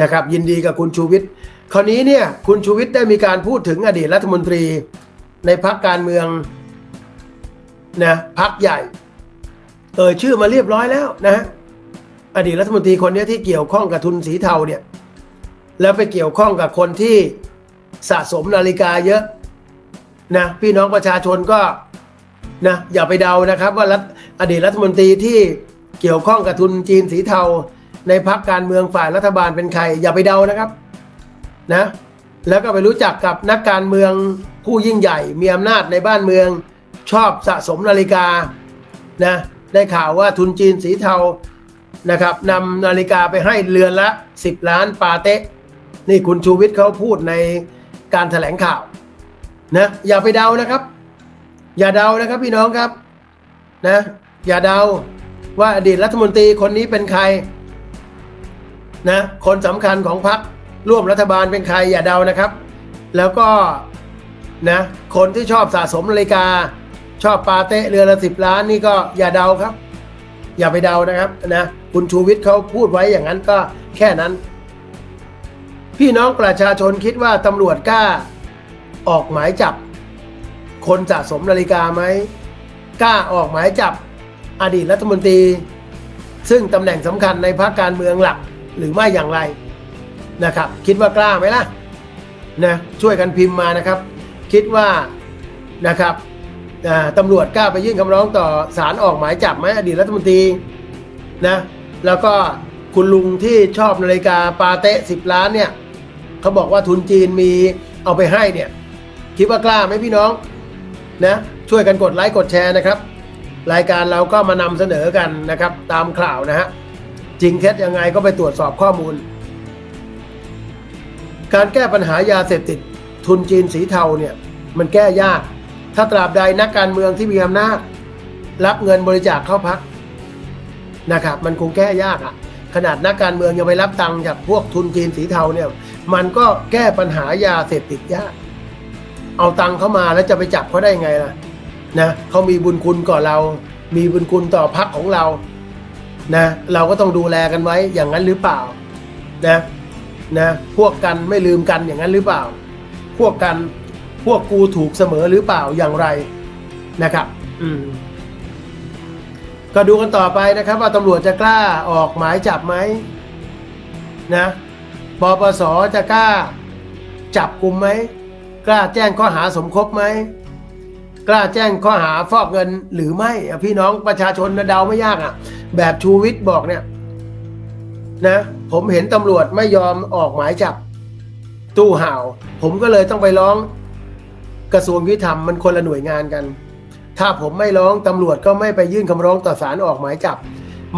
นะครับยินดีกับคุณชูวิทย์คราวนี้เนี่ยคุณชูวิทย์ได้มีการพูดถึงอดีตรัฐมนตรีในพักการเมืองนะพักใหญ่เอ่ยชื่อมาเรียบร้อยแล้วนะฮะอดีตรัฐมนตรีคนนี้ที่เกี่ยวข้องกับทุนสีเทาเนี่ยแล้วไปเกี่ยวข้องกับคนที่สะสมนาฬิกาเยอะนะพี่น้องประชาชนก็นะอย่าไปเดานะครับ ว่ารัฐอดีตรัฐมนตรีที่เกี่ยวข้องกับทุนจีนสีเทา ในพักการเมืองฝ่ายรัฐบาลเป็นใคร อย่าไปเดานะครับนะแล้วก็ไปรู้จักกับนักการเมืองผู้ยิ่งใหญ่ มีอำนาจในบ้านเมืองชอบสะสมนาฬิกานะได้ข่าวว่าทุนจีนสีเทานะครับนำนาฬิกาไปให้เรือนละ 10 ล้านปาเตะนี่คุณชูวิทย์เขาพูดในการแถลงข่าวนะอย่าไปเดานะครับ อย่าเดานะครับพี่น้องครับนะอย่าเดาว่าอดีตรัฐมนตรีคนนี้เป็นใคร นะคนสำคัญของพรรคร่วมรัฐบาลเป็นใครอย่าเดานะครับ แล้วก็นะคนที่ชอบสะสมนาฬิกา ชอบปาเต้เรือละสิบล้านนี่ก็อย่าเดาครับ อย่าไปเดานะครับนะคุณชูวิทย์เขาพูดไว้อย่างนั้นก็แค่นั้น พี่น้องประชาชนคิดว่าตำรวจกล้าออกหมายจับ คนสะสมนาฬิกาไหมกล้าออกหมายจับอดีตรัฐมนตรี ซึ่งตำแหน่งสำคัญในพรรคการเมืองหลัก หรือไม่อย่างไรนะครับ คิดว่ากล้าไหมล่ะนะช่วยกันพิมพ์มานะครับ คิดว่านะครับตำรวจกล้าไปยื่นคำร้องต่อศาลออกหมายจับไหมอดีตรัฐมนตรีนะแล้วก็คุณลุงที่ชอบนาฬิกาปาเต้สิบล้านเนี่ยเขาบอกว่าทุนจีนมีเอาไปให้เนี่ย คิดว่ากล้าไหมพี่น้องนะช่วยกันกดไลค์กดแชร์นะครับ รายการเราก็มานำเสนอกันนะครับ ตามข่าวนะฮะ จริงเท็จยังไงก็ไปตรวจสอบข้อมูล การแก้ปัญหายาเสพติดทุนจีนสีเทาเนี่ยมันแก้ยาก ถ้าตราบใดนักการเมืองที่มีอำนาจ รับเงินบริจาคเข้าพักนะครับ มันคงแก้ยากอะ่ะขนาดนักการเมืองยังไปรับตังค์จากพวกทุนจีนสีเทาเนี่ย มันก็แก้ปัญหายาเสพติดยาก เอาตังค์เข้ามาแล้วจะไปจับเขาได้ไงล่ะนะเขามีบุญคุณก่อเรา มีบุญคุณต่อพักของเรา นะเราก็ต้องดูแลกันไว้อย่างนั้นหรือเปล่านะนะพวกกันไม่ลืมกันอย่างนั้นหรือเปล่า พวกกันพวกกูถูกเสมอหรือเปล่าอย่างไรนะครับ อืม ก็ดูกันต่อไปนะครับ ว่าตำรวจจะกล้าออกหมายจับไหมนะปปสจะกล้าจับกลุ่มไหมกล้าแจ้งข้อหาสมคบไหมกล้าแจ้งข้อหาฟอกเงินหรือไม่อะพี่น้องประชาชนเดาไม่ยากอะ แบบชูวิทย์บอกเนี่ยนะ ผมเห็นตำรวจไม่ยอมออกหมายจับ ตู้ห่าว ผมก็เลยต้องไปร้องกระทรวงยุติธรรมมันคนละหน่วยงานกัน ถ้าผมไม่ร้องตำรวจก็ไม่ไปยื่นคำร้องต่อศาลออกหมายจับ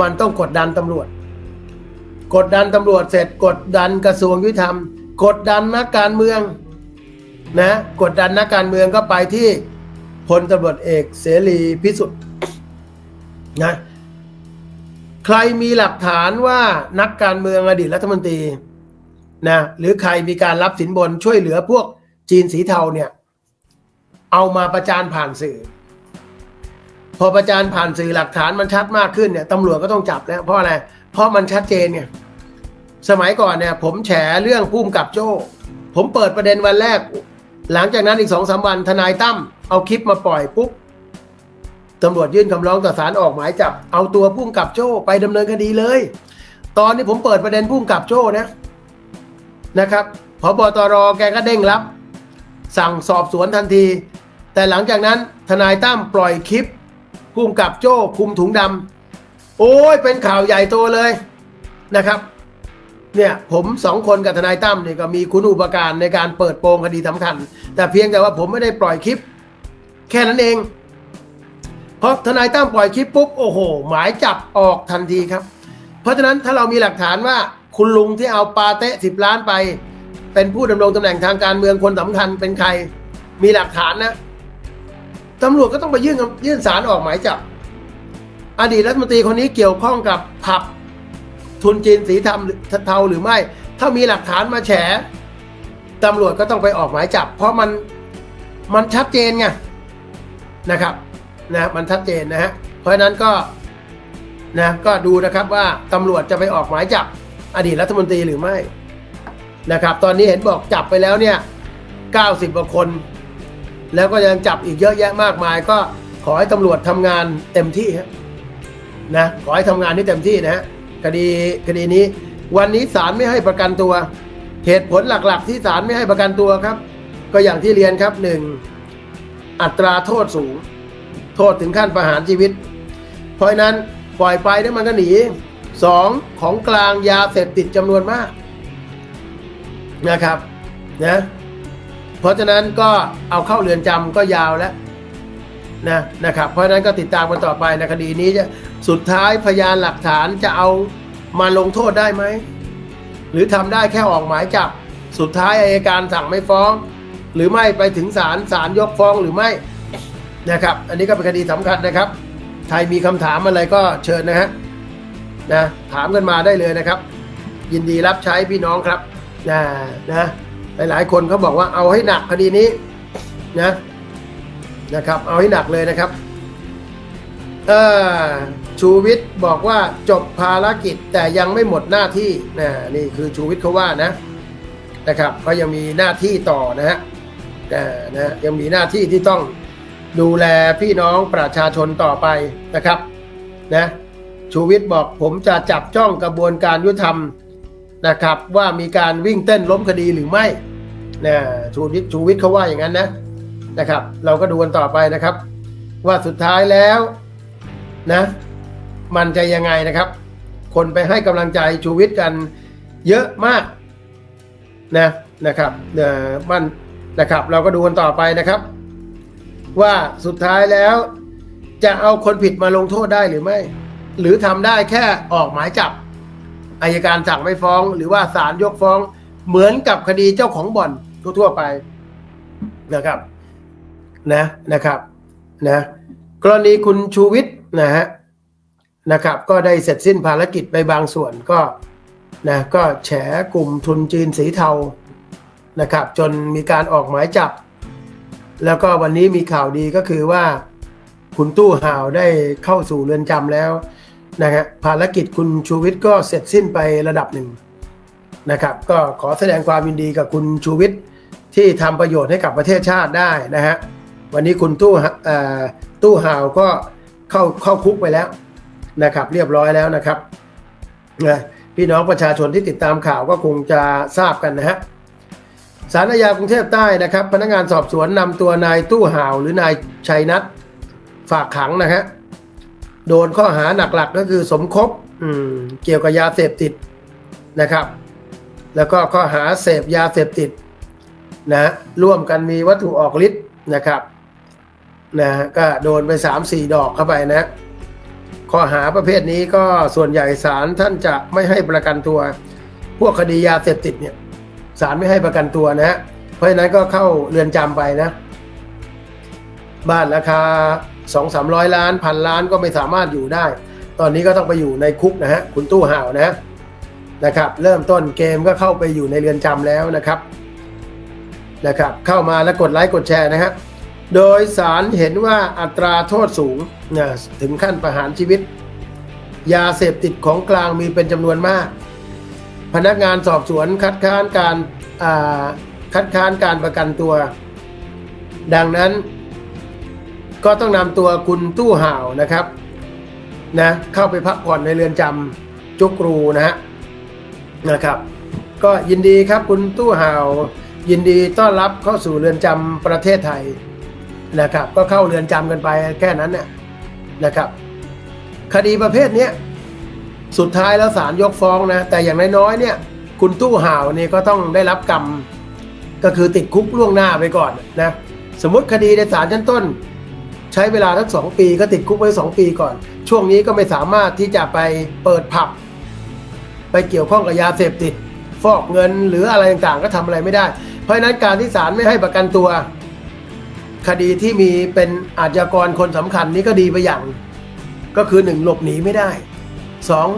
มันต้องกดดันตำรวจ กดดันตำรวจเสร็จกดดันกระทรวงยุติธรรม กดดันนักการเมืองนะกดดันนักการเมืองก็ไปที่พลตำรวจเอกเสรีพิสุทธิ์นะ ใครมีหลักฐานว่านักการเมืองอดีตรัฐมนตรีนะหรือใครมีการรับสินบนช่วยเหลือพวกจีนสีเทาเนี่ย เอามาประจานผ่านสื่อ พอประจานผ่านสื่อหลักฐานมันชัดมากขึ้นเนี่ยตำรวจก็ต้องจับแล้ว เพราะอะไร เพราะมันชัดเจนเนี่ย สมัยก่อนเนี่ย ผมแฉเรื่องพุ่มกับโจ้ ผมเปิดประเด็นวันแรก หลังจากนั้นอีกสองสามวันทนายตั้มเอาคลิปมาปล่อยปุ๊บ ตำรวจยื่นคำร้องต่อศาลออกหมายจับ เอาตัวพุ่มกับโจ้ไปดำเนินคดีเลย ตอนนี้ผมเปิดประเด็นพุ่มกับโจ้นะนะครับพบตรแกก็เด้งรับ สั่งสอบสวนทันที แต่หลังจากนั้นทนายตั้มปล่อยคลิปพุ่มกับโจ้คุมถุงดำโอ้ยเป็นข่าวใหญ่โตเลยนะครับเนี่ยผมสองคนกับทนายตั้มเนี่ยก็มีคุณอุปการในการเปิดโปงคดีสำคัญ แต่เพียงแต่ว่าผมไม่ได้ปล่อยคลิป แค่นั้นเอง เพราะทนายตั้มปล่อยคลิปปุ๊บโอ้โห หมายจับออกทันทีครับ เพราะฉะนั้นถ้าเรามีหลักฐานว่าคุณลุงที่เอาปาเตะสิบล้านไป เป็นผู้ดำรงตำแหน่งทางการเมืองคนสำคัญเป็นใคร มีหลักฐานนะตำรวจก็ต้องไปยื่นยื่นสารออกหมายจับ อดีตรัฐมนตรีคนนี้เกี่ยวข้องกับผับทุนจีนสีเทาหรือไม่ ถ้ามีหลักฐานมาแฉตำรวจก็ต้องไปออกหมายจับ เพราะมันมันชัดเจนไงนะครับ นะมันชัดเจนนะฮะเพราะฉะนั้นก็นะก็ดูนะครับว่าตำรวจจะไปออกหมายจับอดีตรัฐมนตรีหรือไม่นะครับ ตอนนี้เห็นบอกจับไปแล้วเนี่ย 90กว่าคน แล้วก็ยังจับอีกเยอะแยะมากมาย ก็ขอให้ตำรวจทำงานเต็มที่นะขอให้ทำงานที่เต็มที่นะฮะคดีคดีนี้ วันนี้ศาลไม่ให้ประกันตัว เหตุผลหลักๆ ที่ศาลไม่ให้ประกันตัวครับ ก็อย่างที่เรียนครับหนึ่งอัตราโทษสูง โทษถึงขั้นประหารชีวิต เพราะนั้นปล่อยไปแล้วมันก็หนีสองของกลางยาเสพติดจำนวนมากนะครับนะเพราะฉะนั้นก็เอาเข้าเรือนจำก็ยาวแล้วนะนะครับ เพราะฉะนั้นก็ติดตามกันต่อไปในคดีนี้จะสุดท้ายพยานหลักฐานจะเอามาลงโทษได้ไหม หรือทำได้แค่ออกหมายจับ สุดท้ายอายการสั่งไม่ฟ้อง หรือไม่ไปถึงศาลศาลยกฟ้องหรือไม่ นะครับ อันนี้ก็เป็นคดีสำคัญนะครับ ใครมีคำถามอะไรก็เชิญนะฮะนะถามกันมาได้เลยนะครับ ยินดีรับใช้พี่น้องครับนะนะหลายๆ คนเขาบอกว่าเอาให้หนักคดีนี้นะนะครับ เอาให้หนักเลยนะครับเออชูวิทย์บอกว่าจบภารกิจแต่ยังไม่หมดหน้าที่นะนี่คือชูวิทย์เขาว่านะนะครับก็ยังมีหน้าที่ต่อนะฮะแต่นะยังมีหน้าที่ที่ต้อง ดูแลพี่น้องประชาชนต่อไปนะครับนะชูวิทย์บอกผมจะจับจ้องกระบวนการยุติธรรมนะครับ ว่ามีการวิ่งเต้นล้มคดีหรือไม่นะชูวิทย์ชูวิทย์เขาว่าอย่างนั้นนะนะครับ เราก็ดูกันต่อไปนะครับ ว่าสุดท้ายแล้วนะมันจะยังไงนะครับ คนไปให้กำลังใจชูวิทย์กันเยอะมากนะนะครับเอ่อมันนะครับ เราก็ดูกันต่อไปนะครับ ว่าสุดท้ายแล้ว จะเอาคนผิดมาลงโทษได้หรือไม่ หรือทำได้แค่ออกหมายจับอายการสั่งไม่ฟ้อง หรือว่าศาลยกฟ้อง เหมือนกับคดีเจ้าของบ่อนทั่วๆไปนะครับ นะนะครับ นะ กรณีคุณชูวิทย์นะฮะนะครับ ก็ได้เสร็จสิ้นภารกิจไปบางส่วนก็นะก็แฉกลุ่มทุนจีนสีเทานะครับ จนมีการออกหมายจับ แล้วก็วันนี้มีข่าวดีก็คือว่า คุณตู้ห่าวได้เข้าสู่เรือนจำแล้วนะฮะภารกิจคุณชูวิทย์ก็เสร็จสิ้นไประดับหนึ่งนะครับ ก็ขอแสดงความยินดีกับคุณชูวิทย์ที่ทำประโยชน์ให้กับประเทศชาติได้นะฮะวันนี้คุณตู้ตู้ห่าวก็เข้าเข้าคุกไปแล้วนะครับ เรียบร้อยแล้วนะครับนะพี่น้องประชาชนที่ติดตามข่าวก็คงจะทราบกันนะฮะ สารอาญากรุงเทพใต้นะครับ พนักงานสอบสวนนำตัวนายตู้ห่าวหรือนายชัยนัทฝากขังนะฮะโดนข้อหาหนักๆก็คือสมคบอืมเกี่ยวกับยาเสพติดนะครับ แล้วก็ข้อหาเสพยาเสพติดนะร่วมกันมีวัตถุออกฤทธิ์นะครับนะก็โดนไป 3 4 ดอกเข้าไปนะข้อหาประเภทนี้ก็ส่วนใหญ่ศาลท่านจะไม่ให้ประกันตัว พวกคดียาเสพติดเนี่ย ศาลไม่ให้ประกันตัวนะฮะเพราะฉะนั้นก็เข้าเรือนจำไปนะ บ้านราคาสองสามร้อยล้านพันล้านก็ไม่สามารถอยู่ได้ ตอนนี้ก็ต้องไปอยู่ในคุกนะฮะคุณตู้ห่าวนะนะครับ เริ่มต้นเกมก็เข้าไปอยู่ในเรือนจำแล้วนะครับนะครับ เข้ามาแล้วกดไลค์กดแชร์นะฮะโดยสารเห็นว่าอัตราโทษสูงนะถึงขั้นประหารชีวิต ยาเสพติดของกลางมีเป็นจำนวนมาก พนักงานสอบสวนคัดค้านการคัดค้านการประกันตัว ดังนั้นก็ต้องนำตัวคุณตู้ห่าวนะครับนะเข้าไปพักผ่อนในเรือนจำจุกรูนะฮะนะครับ ก็ยินดีครับคุณตู้ห่าวยินดีต้อนรับเข้าสู่เรือนจำประเทศไทยนะครับ ก็เข้าเรือนจำกันไปแค่นั้นเนี่ยนะครับ คดีประเภทเนี้ สุดท้ายแล้วศาลยกฟ้องนะ แต่อย่างน้อยๆเนี่ย คุณตู้ห่าวนี่ก็ต้องได้รับกรรม ก็คือติดคุกล่วงหน้าไปก่อนนะ สมมติคดีในศาลชั้นต้น ใช้เวลาทั้งสองปีก็ติดคุกไว้สองปีก่อน ช่วงนี้ก็ไม่สามารถที่จะไปเปิดผับ ไปเกี่ยวข้องกับยาเสพติด ฟอกเงินหรืออะไรต่างๆ ก็ทำอะไรไม่ได้ เพราะฉะนั้นการที่ศาลไม่ให้ประกันตัว คดีที่มีเป็นอาชญากรคนสำคัญนี้ก็ดีไปอย่าง ก็คือหนึ่งหลบหนีไม่ได้ สอง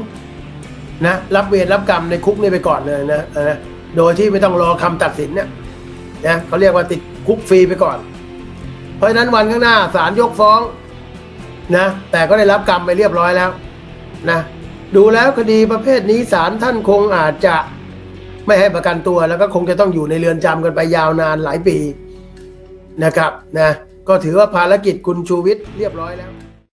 นะรับเวรรับกรรมในคุกนี่ไปก่อนเลยนะนะโดยที่ไม่ต้องรอคำตัดสินเนี่ยนะเขาเรียกว่าติดคุกฟรีไปก่อน เพราะฉะนั้นวันข้างหน้าศาลยกฟ้องนะแต่ก็ได้รับกรรมไปเรียบร้อยแล้วนะดูแล้วคดีประเภทนี้ศาลท่านคงอาจจะไม่ให้ประกันตัวแล้วก็คงจะต้องอยู่ในเรือนจำกันไปยาวนานหลายปีนะครับนะก็ถือว่าภารกิจคุณชูวิทย์เรียบร้อยแล้ว